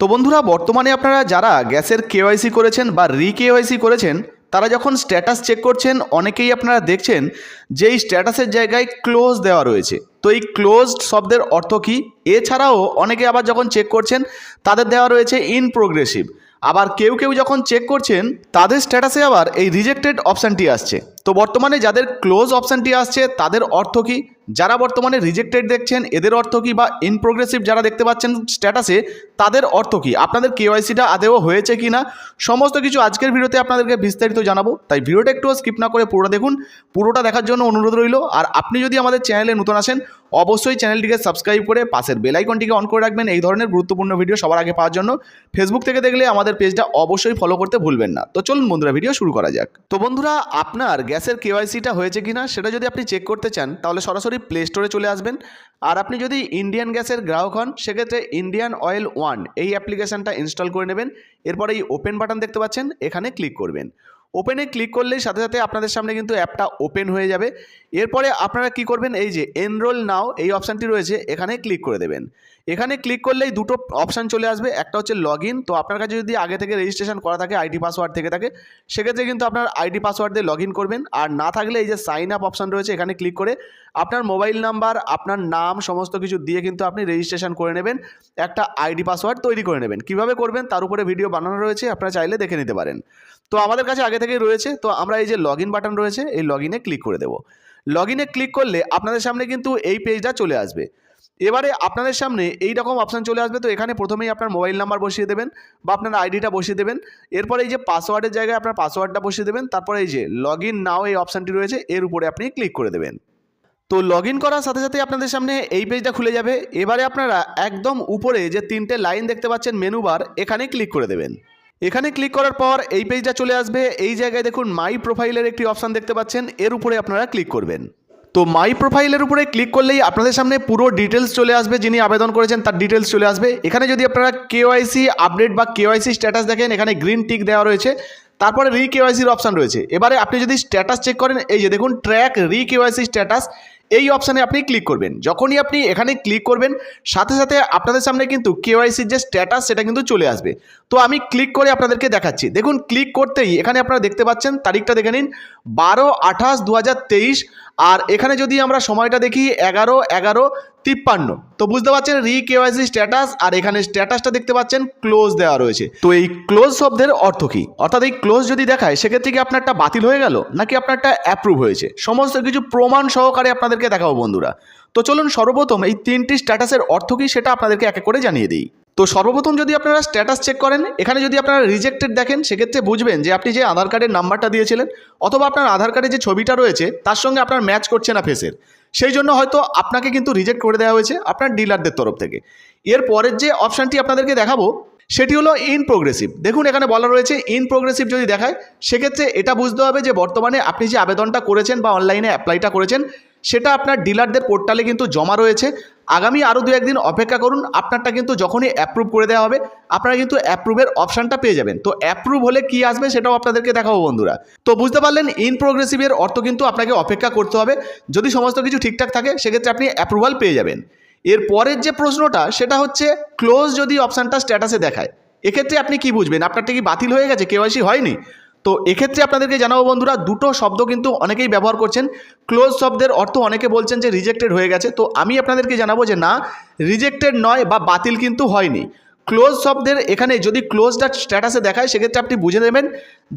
তো বন্ধুরা, বর্তমানে আপনারা যারা গ্যাসের কেওয়াইসি করেছেন বা রি কেওয়াইসি করেছেন, তারা যখন স্ট্যাটাস চেক করছেন, অনেকেই আপনারা দেখছেন যে এই স্ট্যাটাসের জায়গায় ক্লোজ দেওয়া রয়েছে। তো এই ক্লোজড শব্দের অর্থ কী? এছাড়াও অনেকে আবার যখন চেক করছেন, তাদের দেওয়া রয়েছে ইন প্রোগ্রেসিভ। আবার কেউ কেউ যখন চেক করছেন, তাদের স্ট্যাটাসে আবার এই রিজেক্টেড অপশানটি আসছে। তো বর্তমানে যাদের ক্লোজ অপশানটি আসছে, তাদের অর্থ কী? যারা বর্তমানে রিজেক্টেড দেখছেন, এদের অর্থ কী? বা ইন প্রোগ্রেসিভ যারা দেখতে পাচ্ছেন স্ট্যাটাসে তাদের অর্থ কী? আপনাদের কেওয়াইসিটা আদেও হয়েছে কি না সমস্ত কিছু আজকের ভিডিওতে আপনাদেরকে বিস্তারিত জানাব। তাই ভিডিওটা একটু স্কিপ না করে পুরোটা দেখুন। পুরোটা দেখার জন্য অনুরোধ রইল। আর আপনি যদি আমাদের চ্যানেলে নতুন আসেন, অবশ্যই চ্যানেলটিকে সাবস্ক্রাইব করে পাশের বেল আইকনটিকে অন করে রাখবেন। এই ধরনের গুরুত্বপূর্ণ ভিডিও সবার আগে পাওয়ার জন্য। ফেসবুক থেকে দেখলে আমাদের পেজটা অবশ্যই ফলো করতে ভুলবেন না। তো চলুন বন্ধুরা ভিডিও শুরু করা যাক। তো বন্ধুরা, আপনার গ্যাসের কেওয়াইসিটা হয়েছে কিনা সেটা যদি আপনি চেক করতে চান, তাহলে সরাসরি প্লে স্টোরে চলে আসবেন। আর আপনি যদি ইন্ডিয়ান গ্যাসের গ্রাহক হন, সেক্ষেত্রে ইন্ডিয়ান অয়েল ওয়ান এই অ্যাপ্লিকেশানটা ইনস্টল করে নেবেন। এরপর এই ওপেন বাটন দেখতে পাচ্ছেন, এখানে ক্লিক করবেন। ওপেনে ক্লিক করলেই সাথে সাথে আপনাদের সামনে কিন্তু অ্যাপটা ওপেন হয়ে যাবে। এরপরে আপনারা কি করবেন? এই যে এনরোল নাও এই অপশানটি রয়েছে, এখানে ক্লিক করে দেবেন। এখানে ক্লিক করলেই দুটো অপশান চলে আসবে, একটা হচ্ছে লগ তো আপনার কাছে যদি আগে থেকে রেজিস্ট্রেশন করা থাকে আইডি পাসওয়ার্ড থেকে থাকে, সেক্ষেত্রে কিন্তু আপনার আইডি পাসওয়ার্ড দিয়ে লগ করবেন। আর না থাকলে এই যে সাইন আপ অপশান রয়েছে, এখানে ক্লিক করে আপনার মোবাইল নাম্বার আপনার নাম, সমস্ত কিছু দিয়ে কিন্তু আপনি রেজিস্ট্রেশন করে নেবেন। একটা আইডি পাসওয়ার্ড তৈরি করে নেবেন। কীভাবে করবেন? তার উপরে ভিডিও বানানো রয়েছে, আপনারা চাইলে দেখে নিতে পারেন। তো আমাদের কাছে আগে থেকেই রয়েছে, তো আমরা এই যে লগ বাটন রয়েছে, এই লগ ক্লিক করে দেবো। লগ ক্লিক করলে আপনাদের সামনে কিন্তু এই পেজটা চলে আসবে। এবারে আপনাদের সামনে এই রকম অপশান চলে আসবে, তো এখানে প্রথমেই আপনার মোবাইল নাম্বার বসিয়ে দেবেন বা আপনার আইডিটা বসিয়ে দেবেন। এরপরে এই যে পাসওয়ার্ডের জায়গায় আপনার পাসওয়ার্ডটা বসিয়ে দেবেন, তারপরে এই যে লগ নাও এই অপশানটি রয়েছে, এর উপরে আপনি ক্লিক করে দেবেন। তো লগ ইন করার সাথে সাথে আপনাদের সামনে এই পেজটা খুলে যাবে। এবারে আপনারা একদম উপরে যে তিনটে লাইন দেখতে পাচ্ছেন মেনু বার এখানে ক্লিক করে দেবেন। এখানে ক্লিক করার পর এই পেজটা চলে আসবে। এই জায়গায় দেখুন মাই প্রোফাইলের একটি অপশান দেখতে পাচ্ছেন। এর উপরে আপনারা ক্লিক করবেন। তো মাই প্রোফাইলের উপরে ক্লিক করলেই আপনাদের সামনে পুরো ডিটেলস চলে আসবে যিনি আবেদন করেছেন, তার ডিটেলস চলে আসবে। এখানে যদি আপনারা কেওয়াইসি আপডেট বা কেওয়াইসি স্ট্যাটাস দেখেন, এখানে গ্রিন টিক দেওয়া রয়েছে। তারপরে রি কেওয়াইসির অপশান রয়েছে। এবারে আপনি যদি স্ট্যাটাস চেক করেন, এই যে দেখুন ট্র্যাক রি কেওয়াইসি স্ট্যাটাস এই অপশানে আপনি ক্লিক করবেন। যখনই আপনি এখানে ক্লিক করবেন, সাথে সাথে আপনাদের সামনে কিন্তু কেওয়াইসির যে স্ট্যাটাস সেটা কিন্তু চলে আসবে। তো আমি ক্লিক করে আপনাদেরকে দেখাচ্ছি। দেখুন ক্লিক করতেই এখানে আপনারা দেখতে পাচ্ছেন, তারিখটা দেখে নিন, বারো আঠাশ দু আর এখানে যদি আমরা সময়টা দেখি, এগারো এগারো, তিপ্পান্ন। তো বুঝতে পারছেন, রি কেওয়াইসি স্ট্যাটাস আর এখানে স্ট্যাটাসটা দেখতে পাচ্ছেন ক্লোজ দেওয়া রয়েছে। তো এই ক্লোজ শব্দের অর্থ কী? অর্থাৎ এই ক্লোজ যদি দেখায়, সেক্ষেত্রে কি আপনারটা বাতিল হয়ে গেল, নাকি আপনারটা অ্যাপ্রুভ হয়েছে? সমস্ত কিছু প্রমাণ সহকারে আপনাদেরকে দেখাবো বন্ধুরা। তো চলুন সর্বপ্রথম এই তিনটি স্ট্যাটাসের অর্থ কী, সেটা আপনাদেরকে এক এক করে জানিয়ে দিই। তো সর্বপ্রথম যদি আপনারা স্ট্যাটাস চেক করেন, এখানে যদি আপনারা রিজেক্টেড দেখেন, সেক্ষেত্রে বুঝবেন যে আপনি যে আধার কার্ডের নাম্বারটা দিয়েছিলেন অথবা আপনার আধার কার্ডে যে ছবিটা রয়েছে, তার সঙ্গে আপনার ম্যাচ করছে না ফেসের সেই জন্য হয়তো আপনাকে কিন্তু রিজেক্ট করে দেওয়া হয়েছে আপনার ডিলারদের তরফ থেকে। এর পরের যে অপশানটি আপনাদেরকে দেখাবো, সেটি হলো ইন প্রোগ্রেসিভ দেখুন, এখানে বলা রয়েছে ইন প্রোগ্রেসিভ যদি দেখায়, সেক্ষেত্রে এটা বুঝতে হবে যে বর্তমানে আপনি যে আবেদনটা করেছেন বা অনলাইনে অ্যাপ্লাইটা করেছেন, সেটা আপনার ডিলারদের পোর্টালে কিন্তু জমা রয়েছে। আগামী আরও দু একদিন অপেক্ষা করুন, আপনারটা কিন্তু যখনই অ্যাপ্রুভ করে দেওয়া হবে, আপনারা কিন্তু অ্যাপ্রুভের অপশানটা পেয়ে যাবেন। তো অ্যাপ্রুভ হলে কি আসবে সেটাও আপনাদেরকে দেখাবো বন্ধুরা। তো বুঝতে পারলেন ইন প্রোগ্রেসিভের অর্থ কিন্তু আপনাকে অপেক্ষা করতে হবে। যদি সমস্ত কিছু ঠিকঠাক থাকে, সেক্ষেত্রে আপনি অ্যাপ্রুভাল পেয়ে যাবেন। এর পরের যে প্রশ্নটা, সেটা হচ্ছে ক্লোজ যদি অপশানটা স্ট্যাটাসে দেখায়, এক্ষেত্রে আপনি কি বুঝবেন? আপনারটা কি বাতিল হয়ে গেছে? কেওয়াইসি হয়নি? তো এক্ষেত্রে আপনাদেরকে জানাব বন্ধুরা, দুটো শব্দ কিন্তু অনেকেই ব্যবহার করছেন। ক্লোজ শব্দের অর্থ অনেকে বলছেন যে রিজেক্টেড হয়ে গেছে। তো আমি আপনাদেরকে জানাব যে না রিজেক্টেড নয় বা বাতিল কিন্তু হয়নি। ক্লোজ শব্দের এখানে যদি ক্লোজটা স্ট্যাটাসে দেখায়, সেক্ষেত্রে আপনি বুঝে নেবেন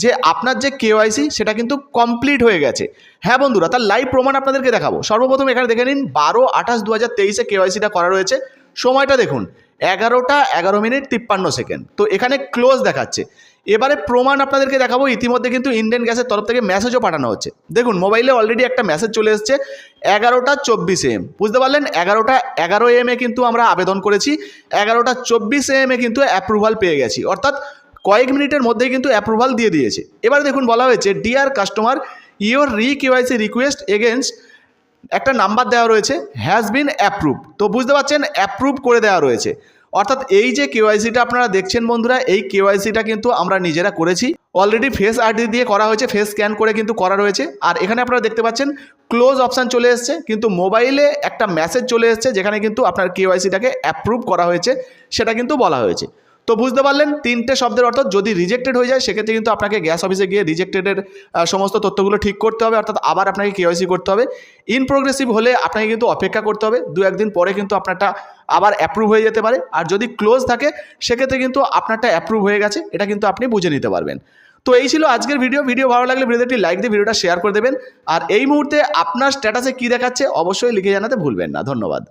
যে আপনার যে কেওয়াইসি সেটা কিন্তু কমপ্লিট হয়ে গেছে। হ্যাঁ বন্ধুরা, তার লাইভ প্রমাণ আপনাদেরকে দেখাবো। সর্বপ্রথম এখানে দেখে নিন, বারো আঠাশ দু হাজার তেইশে কেওয়াইসিটা করা রয়েছে। সময়টা দেখুন এগারোটা এগারো মিনিট তিপ্পান্ন সেকেন্ড। তো এখানে ক্লোজ দেখাচ্ছে। এবারে প্রমাণ আপনাদেরকে দেখাবো, ইতিমধ্যে কিন্তু ইন্ডিয়ান গ্যাসের তরফ থেকে মেসেজও পাঠানো হচ্ছে। দেখুন মোবাইলে অলরেডি একটা মেসেজ চলে এসছে, এগারোটা চব্বিশ এম বুঝতে পারলেন? এগারোটা এগারো এম এ কিন্তু আমরা আবেদন করেছি, এগারোটা চব্বিশ এম এ কিন্তু অ্যাপ্রুভাল পেয়ে গেছি। অর্থাৎ কয়েক মিনিটের মধ্যেই কিন্তু অ্যাপ্রুভাল দিয়ে দিয়েছে। এবারে দেখুন, বলা হয়েছে dear customer your re KYC request against একটা নাম্বার দেওয়া রয়েছে হ্যাজ বিন অ্যাপ্রুভ তো বুঝতে পারছেন অ্যাপ্রুভ করে দেওয়া রয়েছে। অর্থাৎ এই যে কেওয়াইসিটা আপনারা দেখছেন বন্ধুরা, এই কেওয়াইসিটা কিন্তু আমরা নিজেরা করেছি। অলরেডি ফেস আইডি দিয়ে করা হয়েছে ফেস স্ক্যান করে কিন্তু করা রয়েছে। আর এখানে আপনারা দেখতে পাচ্ছেন ক্লোজ অপশান চলে এসছে, কিন্তু মোবাইলে একটা মেসেজ চলে এসছে, যেখানে কিন্তু আপনার কেওয়াইসিটাকে অ্যাপ্রুভ করা হয়েছে, সেটা কিন্তু বলা হয়েছে। তো বুঝতে পারলেন, তিনটে শব্দের অর্থ যদি রিজেক্টেড হয়ে যায়, সেক্ষেত্রে কিন্তু আপনাকে গ্যাস অফিসে গিয়ে রিজেক্টেডের সমস্ত তথ্যগুলো ঠিক করতে হবে, অর্থাৎ আবার আপনাকে কেওয়াইসি করতে হবে। ইন প্রোগ্রেসিভ হলে আপনাকে কিন্তু অপেক্ষা করতে হবে, দু একদিন পরে কিন্তু আপনারটা আবার অ্যাপ্রুভ হয়ে যেতে পারে। আর যদি ক্লোজ থাকে, সেক্ষেত্রে কিন্তু আপনারটা অ্যাপ্রুভ হয়ে গেছে, এটা কিন্তু আপনি বুঝে নিতে পারবেন। তো এই ছিল আজকের ভিডিও ভিডিও ভালো লাগলে ভিডিওটি লাইক দিয়ে ভিডিওটা শেয়ার করে দেবেন। আর এই মুহূর্তে আপনার স্ট্যাটাসে কী দেখাচ্ছে, অবশ্যই লিখে জানাতে ভুলবেন না। ধন্যবাদ।